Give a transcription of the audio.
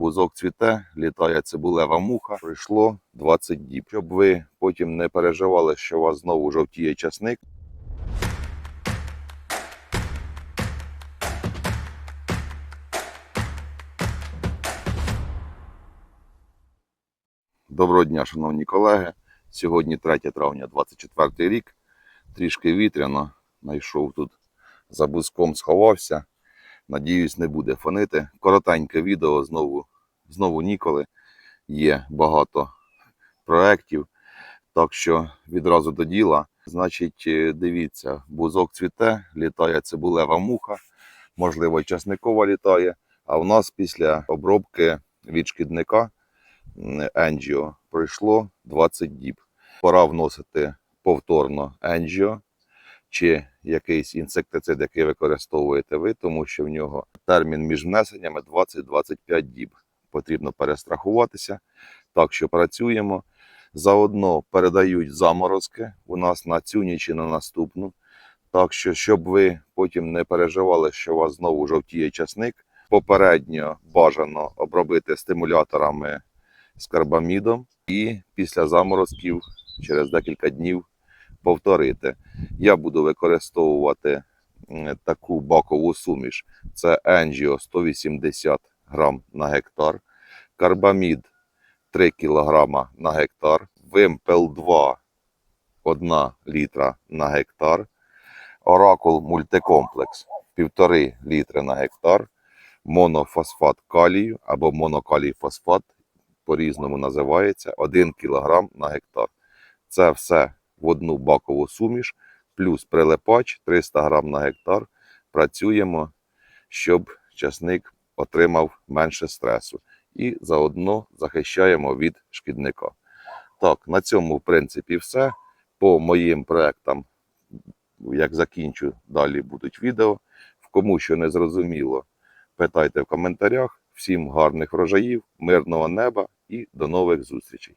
Бузок цвіте, літає цибулева муха. Пройшло 20 діб. Щоб ви потім не переживали, що у вас знову жовтіє часник. Доброго дня, шановні колеги. Сьогодні 3 травня 24 рік. Трішки вітряно. Найшов тут за бузком, сховався. Надіюсь, не буде фонити. Коротеньке відео знову, знову ніколи. Є багато проєктів. Так що відразу до діла. Значить, е, дивіться, бузок цвіте, літає цибулева муха, можливо, часникова літає. А в нас після обробки від шкідника Енджіо пройшло 20 діб. Пора вносити повторно Енджіо чи якийсь інсектицид, який використовуєте ви, тому що в нього термін між внесеннями 20-25 діб. Потрібно перестрахуватися. Так що працюємо. Заодно передають заморозки у нас на цю ніч і на наступну. Так що, щоб ви потім не переживали, що у вас знову жовтіє часник, попередньо бажано обробити стимуляторами з карбамідом і після заморозків через декілька днів повторити. Я буду використовувати таку бакову суміш. Це Енджіо 180 грам на гектар, карбамід 3 кг на гектар, Вимпел 2 1 літра на гектар, Оракул мультикомплекс 1,5 літри на гектар, монофосфат калію або монокалій фосфат по-різному називається 1 кг на гектар. Це все в одну бакову суміш, плюс прилипач 300 грам на гектар. Працюємо, щоб часник отримав менше стресу. І заодно захищаємо від шкідника. Так, на цьому, в принципі, все. По моїм проектам, як закінчу, далі будуть відео. Кому що не зрозуміло, питайте в коментарях. Всім гарних врожаїв, мирного неба і до нових зустрічей.